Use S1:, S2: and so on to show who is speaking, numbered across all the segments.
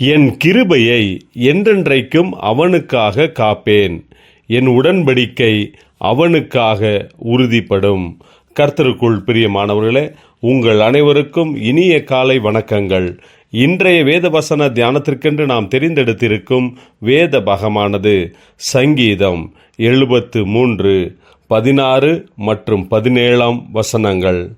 S1: என் கிருபையை என்றென்றைக்கும் அவனுக்காக காப்பேன். என் உடன்படிக்கை அவனுக்காக உறுதிப்படும். கர்த்தருக்குள் பிரியமானவர்களே உங்கள் அனைவருக்கும் இனிய காலை வணக்கங்கள். இன்றைய வேத வசன தியானத்திற்கென்று நாம் தெரிந்தெடுத்திருக்கும் வேத பகமானது சங்கீதம் எழுபத்து மூன்று பதினாறு மற்றும் பதினேழாம் வசனங்கள்.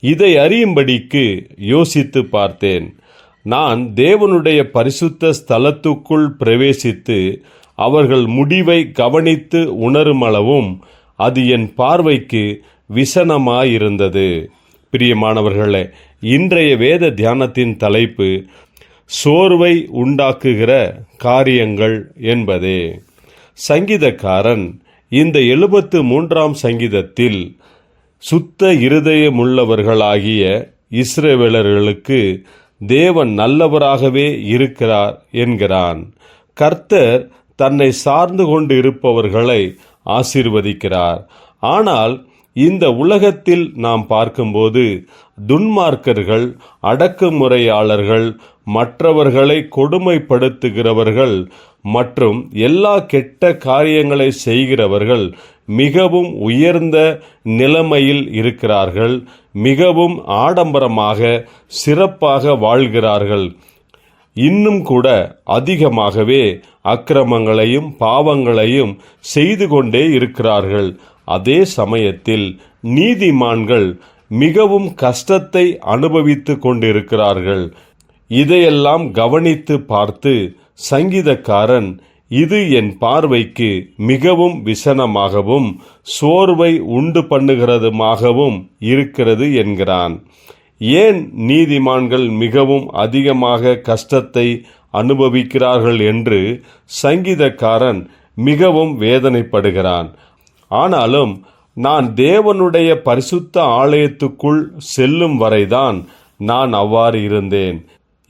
S1: இதை அறியும்படிக்கு யோசித்து பார்த்தேன். நான் தேவனுடைய பரிசுத்த ஸ்தலத்துக்குள் பிரவேசித்து அவர்கள் முடிவை கவனித்து உணருமளவும் அது என் பார்வைக்கு விசனமாயிருந்தது. பிரியமானவர்களே இன்றைய வேத தியானத்தின் தலைப்பு சோர்வை உண்டாக்குகிற காரியங்கள் என்பதே. சங்கீதக்காரன் இந்த எழுபத்து மூன்றாம் சங்கீதத்தில் சுத்த இருதயமுள்ளவர்களாகிய இஸ்ரேவேலர்களுக்கு தேவன் நல்லவராகவே இருக்கிறார் என்கிறான். கர்த்தர் தன்னை சார்ந்து கொண்டு இருப்பவர்களை ஆசீர்வதிக்கிறார். ஆனால் இந்த உலகத்தில் நாம் பார்க்கும்போது துன்மார்க்கர்கள் அடக்குமுறையாளர்கள் மற்றவர்களை கொடுமைப்படுத்துகிறவர்கள் மற்றும் எல்லா கெட்ட காரியங்களை செய்கிறவர்கள் மிகவும் உயர்ந்த நிலைமையில் இருக்கிறார்கள் மிகவும் ஆடம்பரமாக சிறப்பாக வாழ்கிறார்கள். இன்னும் கூட அதிகமாகவே அக்கிரமங்களையும் பாவங்களையும் செய்து கொண்டே இருக்கிறார்கள். அதே சமயத்தில் நீதிமான்கள் மிகவும் கஷ்டத்தை அனுபவித்து கொண்டிருக்கிறார்கள். இதையெல்லாம் கவனித்து பார்த்து சங்கீதக்காரன் இது என் பார்வைக்கு மிகவும் விசனமாகவும் சோர்வை உண்டு பண்ணுகிறதுமாகவும் இருக்கிறது என்கிறான். ஏன் நீதிமான்கள் மிகவும் அதிகமாக கஷ்டத்தை அனுபவிக்கிறார்கள் என்று சங்கீதக்காரன் மிகவும் வேதனைப்படுகிறான். ஆனாலும் நான் தேவனுடைய பரிசுத்த ஆலயத்துக்குள் செல்லும் வரைதான் நான் அவ்வாறு இருந்தேன்.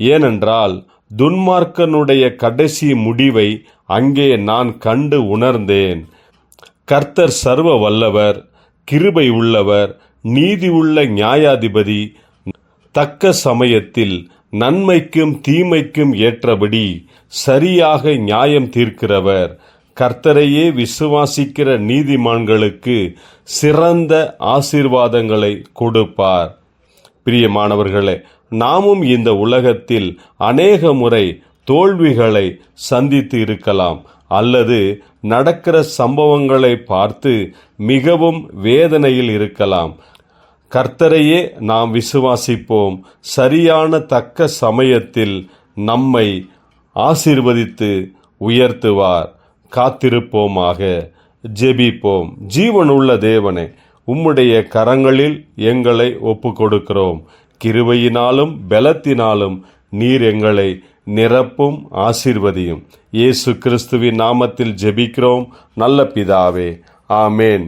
S1: ஏனென்றால் துன்மார்க்கனுடைய கடைசி முடிவை அங்கே நான் கண்டு உணர்ந்தேன். கர்த்தர் சர்வ வல்லவர் கிருபை உள்ளவர் நீதி உள்ள நியாயாதிபதி தக்க சமயத்தில் நன்மைக்கும் தீமைக்கும் ஏற்றபடி சரியாக நியாயம் தீர்க்கிறவர். கர்த்தரையே விசுவாசிக்கிற நீதிமான்களுக்கு சிறந்த ஆசீர்வாதங்களை கொடுப்பார். பிரியமானவர்களே நாமும் இந்த உலகத்தில் அநேக முறை தோல்விகளை சந்தித்து இருக்கலாம் அல்லது நடக்கிற சம்பவங்களை பார்த்து மிகவும் வேதனையில் இருக்கலாம். கர்த்தரையே நாம் விசுவாசிப்போம். சரியான தக்க சமயத்தில் நம்மை ஆசிர்வதித்து உயர்த்துவார். காத்திருப்போமாக. ஜெபிப்போம். ஜீவனுள்ள தேவனே உம்முடைய கரங்களில் எங்களை ஒப்பு கொடுக்கிறோம் கிருவையினாலும் பலத்தினாலும் நீர் எங்களை நிரப்பும் ஆசீர்வதியும். இயேசு கிறிஸ்துவின் நாமத்தில் ஜெபிக்கிறோம். நல்ல பிதாவே. ஆமேன்.